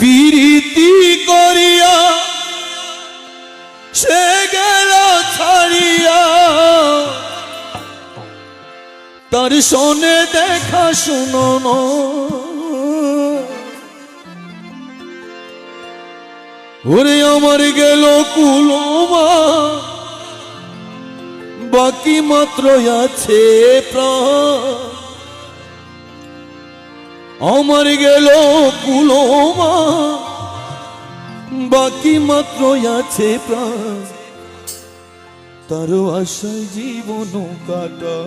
পিরিতি করিয়া সে গেল ছাড়িয়া তার শোনে দেখা শুনো। ওরে আমার গেল কুলমা বাকি মাত্র আছে আমার গেল কুলমা। বাকি মাত্র আছে প্রাণ। তার আশায় জীবন কাটা।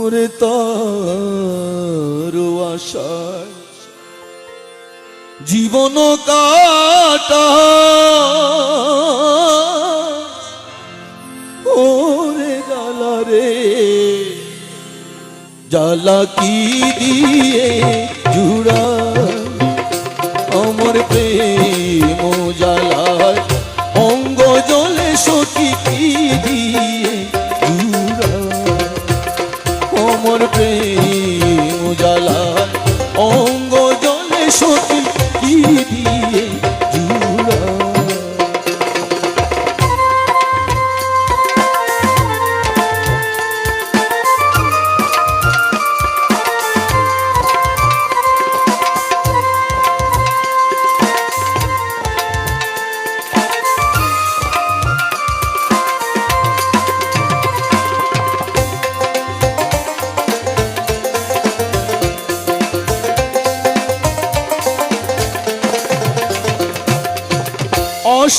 ওরে তার আশায় জীবন কাটা। জ্বালা কি দিয়ে জুড়া? আমার প্রেম জ্বালায় অঙ্গ জলে সখী কি দিয়ে জুড়া? আমার প্রেম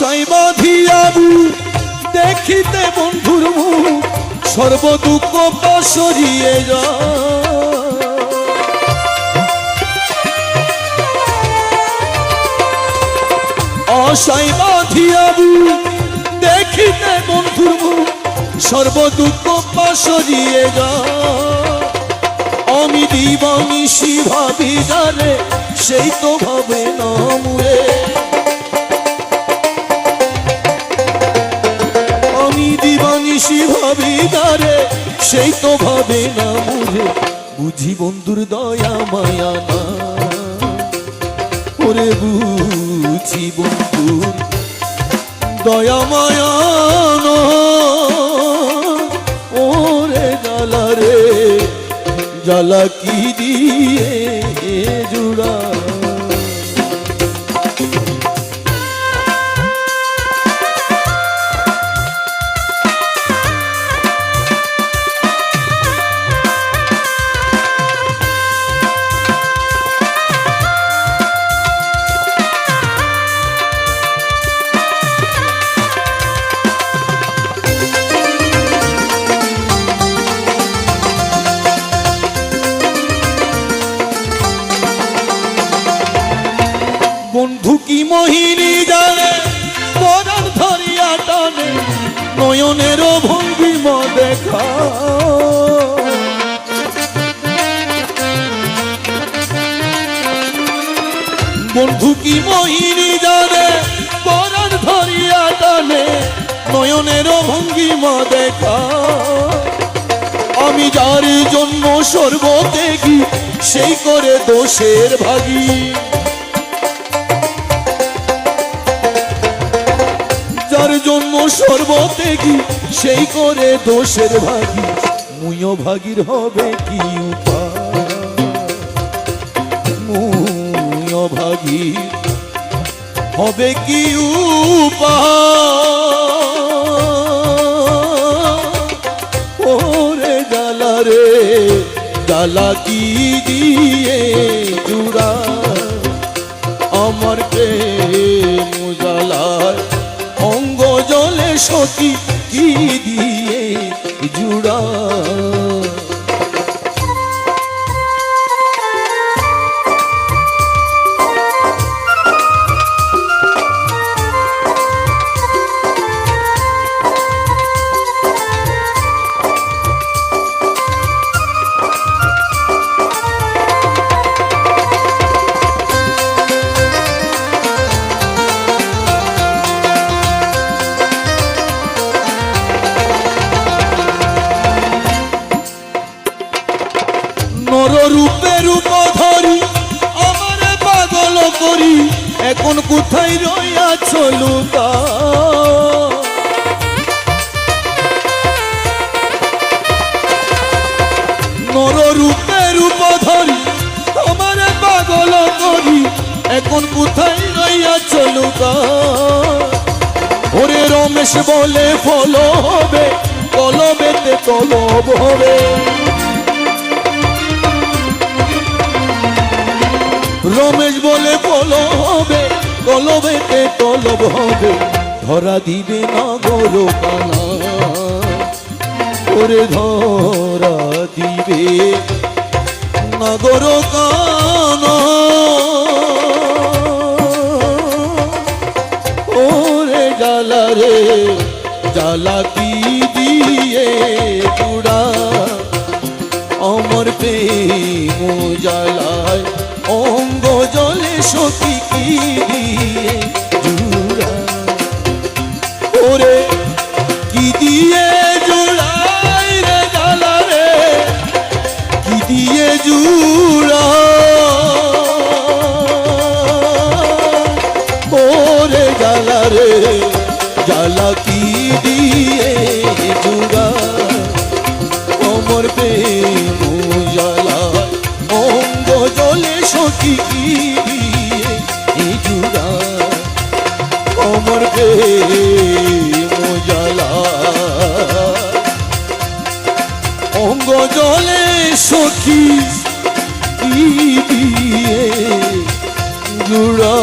অসাই বাঁধিয়াবু দেখিতে বন্ধুর মুখ সর্ব দুঃখ সরিয়ে যা অসাই বাঁধিয়াবু দেখিতে বন্ধুর মুখ সর্ব দুঃখ সরিয়ে যা আমি দিবানিশি ভাবি জানে সেই তো ভাবে না সেই তো ভাবে না মুঝে। বুঝি বন্ধুর দয়া, মায়া না। ওরে বুঝি বন্ধুর দয়া, মায়া ওরে জ্বালা রে, জ্বালা কি দিয়ে জুড়া? নয়নের ভঙ্গিম দেখা। বন্ধু কি মোহিনী জানে, পরাণ ধরিয়া টানে, নয়নের ভঙ্গিম দেখা। আমি যার জন্য সর্বত্যাগী, সেই করে দোষের ভাগী। সর্বত্যাগী, সেই করে দোষের ভাগী। মুইও ভাগীর হবে কি উপায়? ভাগী হবে কি উপায়? ওরে ডালা জ্বালা কি দিয়ে জুড়া আমার প্রেম সতী কি দিয়ে নর রূপে রূপ ধরি, আমার পাগল করি, এখন কোথায় রইয়াছ লুকা? নর রূপে রূপ ধরি, আমার পাগল করি, এখন কোথায় রইয়াছ লুকা? ওরে রমেশ বলে, ফল হবে, কলবেতে তলব হবে। রমেশ বলে ফল হবে, কলবেতে তলব হবে, ধরা দিবে না গরো কানা ওরে ধরা দিবে না গরো কানা ওরে জ্বালা রে, জ্বালা কি দিয়ে চূড়া অমর পে অঙ্গ জলে সখী কি দিয়ে জুড়া? ওরে, কি দিয়ে জুড়াই রে জ্বালা রে? কি দিয়ে জুড়া? ওরে জ্বালা রে, জ্বালা কি দিয়ে জুড়া? অমর প্রেম জ্বালা, অঙ্গ জলে সখী চূড়া অমর অঙ্গ জলে সখী দিয়ে জুড়া